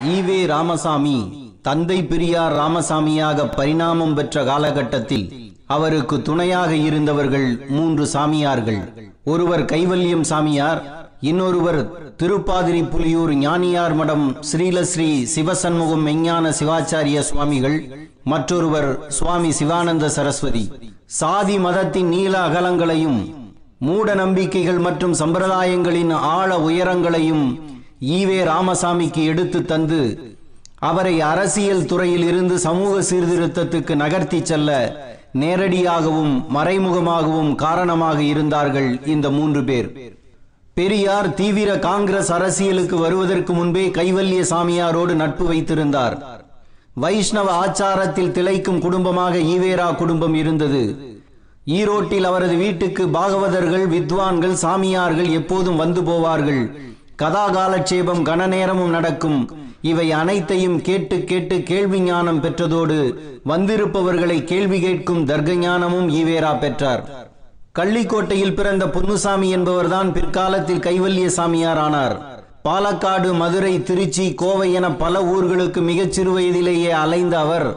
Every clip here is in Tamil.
ஈவே ராமசாமி தந்தை பெரியார் ராமசாமியாக பரிணாமம் பெற்ற காலகட்டத்தில் அவருக்கு துணையாக இருந்தவர்கள் மூன்று சாமியார்கள். ஒருவர் கைவல்யம் சாமியார் இன்னொருவர் திருப்பாதிரி புலியூர் ஞானியார் மடம் ஸ்ரீலஸ்ரீ சிவசண்முகம் மெஞ்ஞான சிவாச்சாரிய சுவாமிகள் மற்றொருவர் சுவாமி சிவானந்த சரஸ்வதி. சாதி மதத்தின் நீள அகலங்களையும் மூட நம்பிக்கைகள் மற்றும் சம்பிரதாயங்களின் ஆழ உயரங்களையும் ஈவே ராமசாமிக்கு எடுத்து தந்து அவரை அரசியல் துறையில் இருந்து சமூக சீர்திருத்தத்துக்கு நகர்த்தி செல்ல நேரடியாகவும் மறைமுகமாகவும் காரணமாக இருந்தார்கள் இந்த மூன்று பேர். பெரியார் தீவிர காங்கிரஸ் அரசியலுக்கு வருவதற்கு முன்பே கைவல்ய சாமியாரோடு நட்பு வைத்திருந்தார். வைஷ்ணவ ஆச்சாரத்தில் திளைக்கும் குடும்பமாக ஈவேரா குடும்பம் இருந்தது. ஈரோட்டில் அவரது வீட்டுக்கு பாகவதர்கள் வித்வான்கள் சாமியார்கள் எப்போதும் வந்து போவார்கள். கதாகாலட்சேபம் கனநேரமும் நடக்கும். இவை அனைத்தையும் கேட்டு கேட்டு கேள்வி ஞானம் பெற்றதோடு வந்திருப்பவர்களை கேள்வி கேட்கும் தர்க்க ஞானமும் ஈவேரா பெற்றார். கள்ளிக்கோட்டையில் பிறந்த பொன்னுசாமி என்பவர்தான் பிற்காலத்தில் கைவல்ய சாமியார் ஆனார் பாலக்காடு மதுரை திருச்சி கோவை என பல ஊர்களுக்கு மிகச் சிறு வயதிலேயே அலைந்த அவர்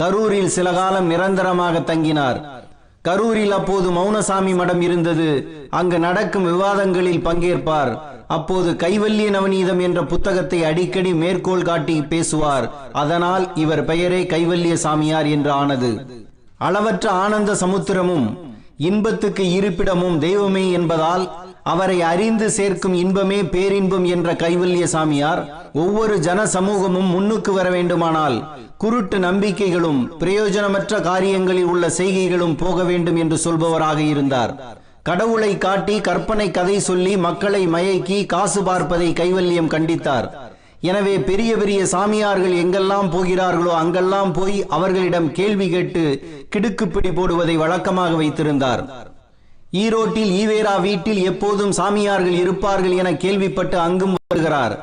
கரூரில் சில காலம் நிரந்தரமாக தங்கினார். கரூரில் அப்போது மௌனசாமி மடம் இருந்தது. அங்கு நடக்கும் விவாதங்களில் பங்கேற்பார். அப்போது கைவல்லிய நவநீதம் என்ற புத்தகத்தை அடிக்கடி மேற்கோள் காட்டி பேசுவார். அதனால் இவர் பெயரே கைவல்ய சாமியார் என்று ஆனது. அளவற்ற ஆனந்த சமுத்திரமும் இன்பத்துக்கு இருப்பிடமும் தெய்வமே என்பதால் அவரை அறிந்து சேர்க்கும் இன்பமே பேரின்பம் என்ற கைவல்லிய சாமியார் ஒவ்வொரு ஜன சமூகமும் முன்னுக்கு வர வேண்டுமானால் குருட்டு நம்பிக்கைகளும் பிரயோஜனமற்ற காரியங்களில் உள்ள செய்கைகளும் போக வேண்டும் என்று சொல்பவராக இருந்தார். கடவுளை காட்டி கற்பனை கதை சொல்லி மக்களை மயக்கி காசு பார்ப்பதை கைவல்யம் கண்டித்தார். எனவே பெரிய பெரிய சாமியார்கள் எங்கெல்லாம் போகிறார்களோ அங்கெல்லாம் போய் அவர்களிடம் கேள்வி கேட்டு கிடுக்குப்பிடி போடுவதை வழக்கமாக வைத்திருந்தார். ஈரோட்டில் ஈவேரா வீட்டில் எப்போதும் சாமியார்கள் இருப்பார்கள் என கேள்விப்பட்டு அங்கும் வருகிறார்.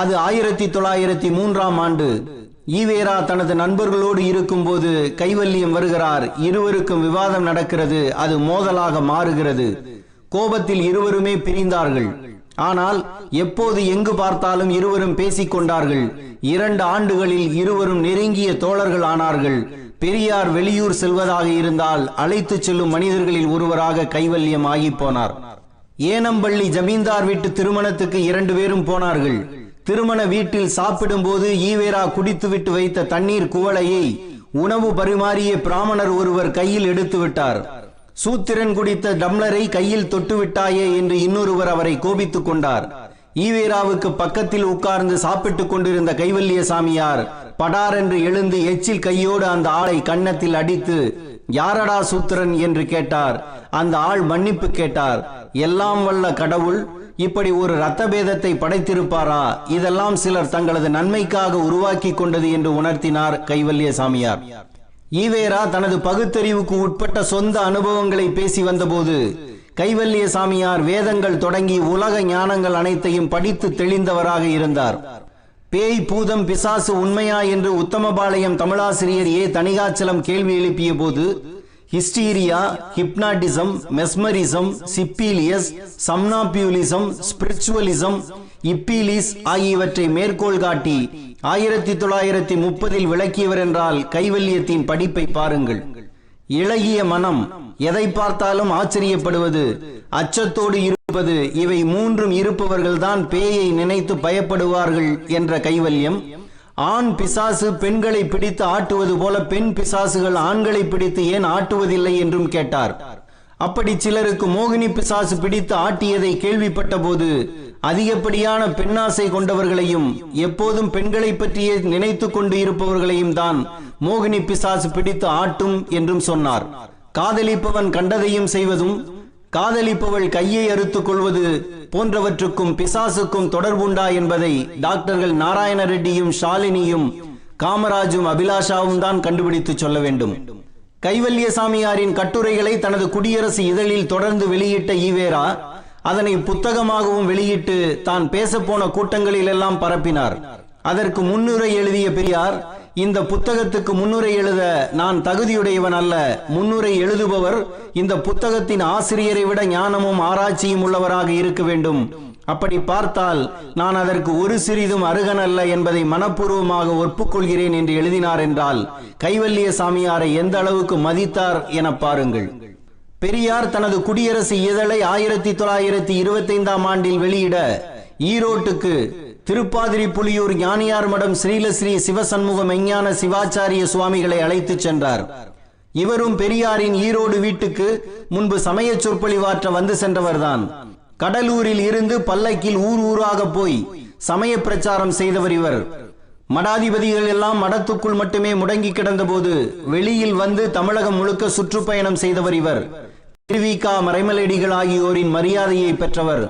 அது ஆயிரத்தி தொள்ளாயிரத்தி மூன்றாம் ஆண்டு. ஈவேரா தனது நண்பர்களோடு இருக்கும்போது கைவல்யம் வருகிறார். இருவருக்கும் விவாதம் நடக்கிறது. அது மோதலாக மாறுகிறது. கோபத்தில் இருவருமே பிரிந்தார்கள். ஆனால் எப்போது எங்கு பார்த்தாலும் இருவரும் பேசிக் கொண்டார்கள். இரண்டு ஆண்டுகளில் இருவரும் நெருங்கிய தோழர்கள் ஆனார்கள். பெரியார் வெளியூர் செல்வதாக இருந்தால் அழைத்துச் செல்லும் மனிதர்களில் ஒருவராக கைவல்யம் ஆகிப் போனார். ஏனம்பள்ளி ஜமீன்தார் வீட்டு திருமணத்துக்கு இரண்டு பேரும் போனார்கள். திருமண வீட்டில் சாப்பிடும்போது ஈவேரா குடித்துவிட்டு வைத்த தண்ணீர் குவளையை உணவு பரிமாறிய பிராமணர் ஒருவர் கையில் எடுத்து விட்டார். சூத்திரன் குடித்த டம்ளரை கையில் தொட்டு விட்டாயே என்று இன்னொருவர் அவரை கோபித்துக் கொண்டார். ஈவேராவுக்கு பக்கத்தில் உட்கார்ந்து சாப்பிட்டுக் கொண்டிருந்த கைவல்லிய சாமியார் படார் என்று எழுந்து எச்சில் கையோடு அந்த ஆளை கன்னத்தில் அடித்து யாரடா சூத்திரன்? என்று கேட்டார். அந்த ஆள் மன்னிப்பு கேட்டார். எல்லாம் வல்ல கடவுள் இப்படி ஒரு இரத்த பேதத்தை படைத்திருப்பாரா? இதெல்லாம் சிலர் தங்களது நன்மைக்காக உருவாக்கி கொண்டது என்று உணர்த்தினார் கைவல்ய சாமியார் ஈவேரா தனது பகுத்தறிவுக்கு உட்பட்ட சொந்த அனுபவங்களை பேசி வந்தபோது கைவல்ய சாமியார் வேதங்கள் தொடங்கி உலக ஞானங்கள் அனைத்தையும் படித்து தெளிந்தவராக இருந்தார். பேய் பூதம் பிசாசு உண்மையா என்று உத்தமபாளையம் தமிழாசிரியர் ஏ. தணிகாச்சலம் கேள்வி எழுப்பிய போது ஹிஸ்டீரியா ஹிப்னாட்டிசம் மெஸ்மரிசம் சிப்பீலியஸ் சம்னாபியூலிசம் ஸ்பிரிச்சுவலிசம் இப்பீலிஸ் ஆகியவற்றை மேற்கோள் காட்டி ஆயிரத்தி தொள்ளாயிரத்தி முப்பதில் விளக்கியவர் என்றால் கைவல்யத்தின் படிப்பை பாருங்கள். இளகிய மனம் எதை பார்த்தாலும் ஆச்சரியப்படுவது அச்சத்தோடு இருப்பது இவை மூன்றும் இருப்பவர்கள்தான் பேயை நினைத்து பயப்படுவார்கள் என்ற கைவல்யம். ஆண் பிசாசு பெண்களை பிடித்து ஆட்டுவது போல பெண் பிசாசுகள் ஆண்களை பிடித்து ஏன் ஆட்டுவதில்லை என்றும் கேட்டார். அப்படி சிலருக்கு மோகினி பிசாசு பிடித்து ஆட்டியதை கேள்விப்பட்ட போது அதிகப்படியான பெண்ணாசை கொண்டவர்களையும் எப்போதும் பெண்களை பற்றியே நினைத்து கொண்டு இருப்பவர்களையும் தான் மோகினி பிசாசு பிடித்து ஆட்டும் என்றும் சொன்னார். காதலிப்பவன் கண்டதையும் செய்வதும் காதலிப்பவள் கையை அறுத்துக் கொள்வது போன்றவற்றுக்கும் பிசாசுக்கும் தொடர்புண்டா என்பதை டாக்டர்கள் நாராயண ரெட்டியும் ஷாலினியும் காமராஜும் அபிலாஷாவும் தான் கண்டுபிடித்து சொல்ல வேண்டும். கைவல்யசாமியாரின் கட்டுரைகளை தனது குடியரசு இதழில் தொடர்ந்து வெளியிட்ட ஈவேரா அதனை புத்தகமாகவும் வெளியிட்டு தான் பேசப்போன கூட்டங்களில் எல்லாம் பரப்பினார். அதற்கு முன்னுரை எழுதிய பெரியார் இந்த புத்தகத்துக்கு முன்னுரை எழுத நான் தகுதியுடையவன் அல்ல. முன்னுரை எழுதுபவர் இந்த புத்தகத்தின் ஆசிரியரை விட ஞானமும் ஆராய்ச்சியும் உள்ளவராக இருக்க வேண்டும். அப்படி பார்த்தால் நான் அதற்கு ஒரு சிறிதும் அருகனல்ல என்பதை மனப்பூர்வமாக ஒப்புக்கொள்கிறேன் என்று எழுதினார் என்றால் கைவல்லிய சாமியாரை எந்த அளவுக்கு மதித்தார் என பாருங்கள். பெரியார் தனது குடியரசு இதழை ஆயிரத்தி தொள்ளாயிரத்தி இருபத்தைந்தாம் ஆண்டில் வெளியிட ஈரோட்டுக்கு திருப்பாதிரி புலியூர் ஞானியார் மடம் ஸ்ரீலஸ்ரீ சிவசண்முக மெஞ்ஞான சிவாச்சாரிய சுவாமிகளை அழைத்துச் சென்றார். இவரும் பெரியாரின் ஈரோடு வீட்டுக்கு முன்பு சமய சொற்பொழிவாற்ற வந்து சென்றவர்தான். கடலூரில் இருந்து பல்லக்கில் ஊர் ஊராக போய் சமய பிரச்சாரம் செய்தவர் இவர். மடாதிபதிகள் எல்லாம் மடத்துக்குள் மட்டுமே முடங்கி கிடந்தபோது வெளியில் வந்து தமிழகம் முழுக்க சுற்றுப்பயணம் செய்தவர் இவர். திருவிகா மறைமலடிகள் ஆகியோரின் மரியாதையை பெற்றவர்.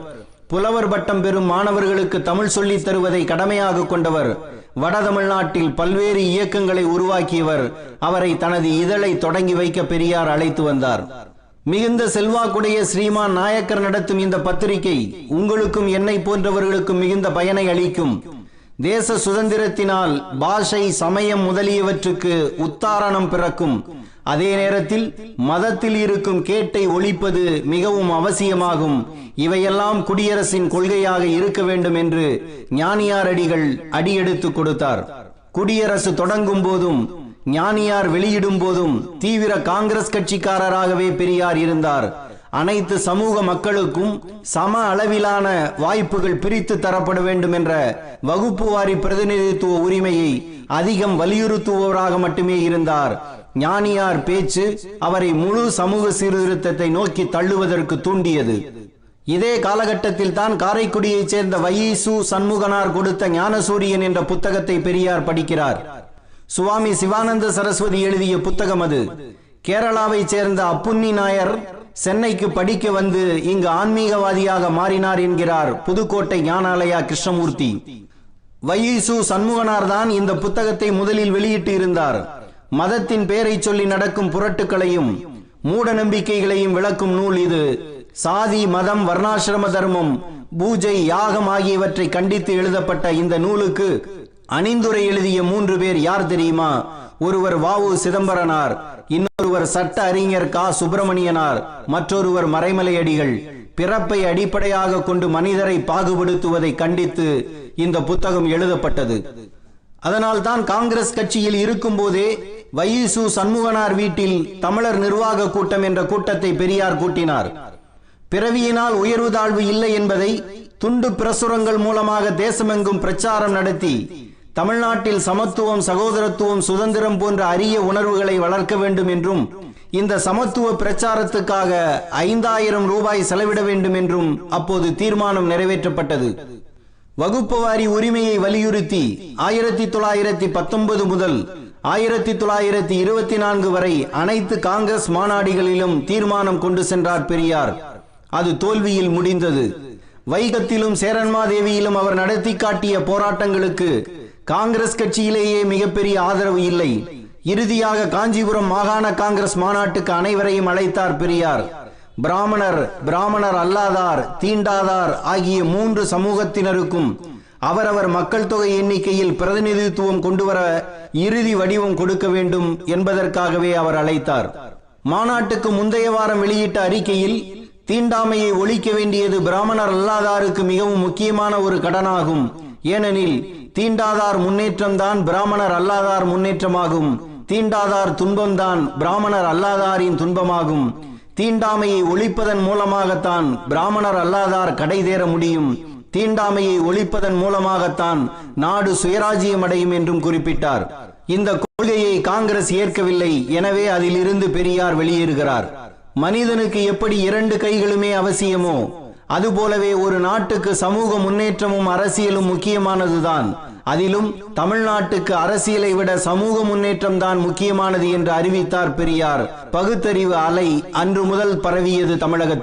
புலவர் பட்டம் பெறும் மாணவர்களுக்கு தமிழ் சொல்லித் தருவதை கடமையாக கொண்டவர். வட தமிழ்நாட்டில் பல்வேறு இயக்கங்களை உருவாக்கியவர். அவரை தனது இதழை தொடங்கி வைக்க பெரியார் அழைத்து வந்தார். மிகுந்த செல்வாக்குடைய ஸ்ரீமான் நாயக்கர் நடத்தும் இந்த பத்திரிகை உங்களுக்கும் என்னை போன்றவர்களுக்கும் மிகுந்த பயனை அளிக்கும். தேச சுதந்திரத்தினால் பாஷை சமயம் முதலியவற்றுக்கு உத்தாரணம் பிறக்கும். அதே நேரத்தில் மதத்தில் இருக்கும் கேட்டை ஒழிப்பது மிகவும் அவசியமாகும். இவையெல்லாம் குடியரசின் கொள்கையாக இருக்க வேண்டும் என்று ஞானியார் அடிகள் அடியெடுத்து கொடுத்தார். குடியரசு தொடங்கும் போதும் ஞானியார் வெளியிடும் போதும் தீவிர காங்கிரஸ் கட்சிக்காரராகவே பெரியார் இருந்தார். அனைத்து சமூக மக்களுக்கும் சம அளவிலான வாய்ப்புகள் பிரித்து தரப்பட வேண்டும் என்ற வகுப்பு வாரி பிரதிநிதித்துவ உரிமையை அதிகம் வலியுறுத்துபவராக மட்டுமே இருந்தார். ஞானியார் பேச்சு அவரை முழு சமூக சீர்திருத்தத்தை நோக்கி தள்ளுவதற்கு தூண்டியது. இதே காலகட்டத்தில் தான் காரைக்குடியைச் சேர்ந்த வையீசு சண்முகனார் கொடுத்த ஞானசூரியன் என்ற புத்தகத்தை பெரியார் படிக்கிறார். சுவாமி சிவானந்த சரஸ்வதி எழுதிய புத்தகம் அது. கேரளாவைச் சேர்ந்த அப்புன்னி நாயர் சென்னைக்கு படிக்க வந்து இங்கு ஆன்மீகவாதியாக மாறினார் என்கிறார் புதுக்கோட்டை ஞானாலயா கிருஷ்ணமூர்த்தி. வையீசு சண்முகனார் தான் இந்த புத்தகத்தை முதலில் வெளியிட்டு இருந்தார். மதத்தின் பெயரை சொல்லி நடக்கும் புரட்டுக்களையும் மூட நம்பிக்கைகளையும் விளக்கும் நூல் இது. சாதி மதம் வர்ணாசிரம தர்மம் பூஜை யாகம் ஆகியவற்றை கண்டித்து எழுதப்பட்ட இந்த நூலுக்கு அணிந்துரை எழுதிய மூன்று பேர் யார் தெரியுமா? ஒருவர் வாவு சிதம்பரனார் இன்னொருவர் சட்ட அறிஞர் கா. சுப்பிரமணியனார் மற்றொருவர் மறைமலையடிகள். பிறப்பை அடிப்படையாக கொண்டு மனிதரை பாகுபடுத்துவதை கண்டித்து இந்த புத்தகம் எழுதப்பட்டது. அதனால் தான் காங்கிரஸ் கட்சியில் இருக்கும் போதே வையீசு சண்முகனார் வீட்டில் தமிழர் நிர்வாக கூட்டம் என்ற கூட்டத்தை பெரியார் கூட்டினார். பிறவியினால் உயர்வு தாழ்வு இல்லை என்பதை துண்டு பிரசுரங்கள் மூலமாக தேசமெங்கும் பிரச்சாரம் நடத்தி தமிழ்நாட்டில் சமத்துவம் சகோதரத்துவம் சுதந்திரம் போன்ற அரிய உணர்வுகளை வளர்க்க வேண்டும் என்றும் இந்த சமத்துவ பிரச்சாரத்துக்காக ஐந்தாயிரம் ரூபாய் செலவிட வேண்டும் என்றும் அப்போது தீர்மானம் நிறைவேற்றப்பட்டது. வகுப்புவாரி உரிமையை வலியுறுத்தி ஆயிரத்தி தொள்ளாயிரத்தி பத்தொன்பது முதல் ஆயிரத்தி தொள்ளாயிரத்தி இருபத்தி நான்கு வரை அனைத்து காங்கிரஸ் மாநாடுகளிலும் தீர்மானம் கொண்டு சென்றார் பெரியார். அது தோல்வியில் முடிந்தது. வைகத்திலும் சேரன்மாதேவியிலும் அவர் நடத்தி காட்டிய போராட்டங்களுக்கு காங்கிரஸ் கட்சியிலேயே மிகப்பெரிய ஆதரவு இல்லை. இறுதியாக காஞ்சிபுரம் மாகாண காங்கிரஸ் மாநாட்டுக்கு அனைவரையும் அழைத்தார் பெரியார். பிராமணர் பிராமணர் அல்லாதார் தீண்டாதார் ஆகிய மூன்று சமூகத்தினருக்கும் அவரவர் மக்கள் தொகை எண்ணிக்கையில் பிரதிநிதித்துவம் கொண்டுவர இறுதி வடிவம் கொடுக்க வேண்டும் என்பதற்காகவே அவர் அழைத்தார். மாநாட்டுக்கு முந்தைய வாரம் வெளியிட்ட அறிக்கையில் தீண்டாமையை ஒழிக்க வேண்டியது பிராமணர் அல்லாதாருக்கு மிகவும் முக்கியமான ஒரு கடனாகும். ஏனெனில் தீண்டாதார் முன்னேற்றம்தான் பிராமணர் அல்லாதார் முன்னேற்றமாகும். தீண்டாதார் துன்பம்தான் பிராமணர் அல்லாதாரின் துன்பமாகும். தீண்டாமையை ஒழிப்பதன் மூலமாகத்தான் பிராமணர் அல்லாதார் கடை தேர முடியும். தீண்டாமையை ஒழிப்பதன் மூலமாகத்தான் நாடு சுயராஜ்யம் அடையும் என்றும் குறிப்பிட்டார். இந்த கொள்கையை காங்கிரஸ் ஏற்கவில்லை எனவே அதிலிருந்து பெரியார் வெளியேறுகிறார். மனிதனுக்கு எப்படி இரண்டு கைகளுமே அவசியமோ? அதுபோலவே ஒரு நாட்டுக்கு சமூக முன்னேற்றமும் அரசியலும் முக்கியமானதுதான். அதிலும் தமிழ்நாட்டுக்கு அரசியலை விட சமூக முன்னேற்றம் தான் முக்கியமானது என்று அறிவித்தார் பெரியார். பகுத்தறிவு அலை அன்று முதல் பரவியது தமிழகத்தில்.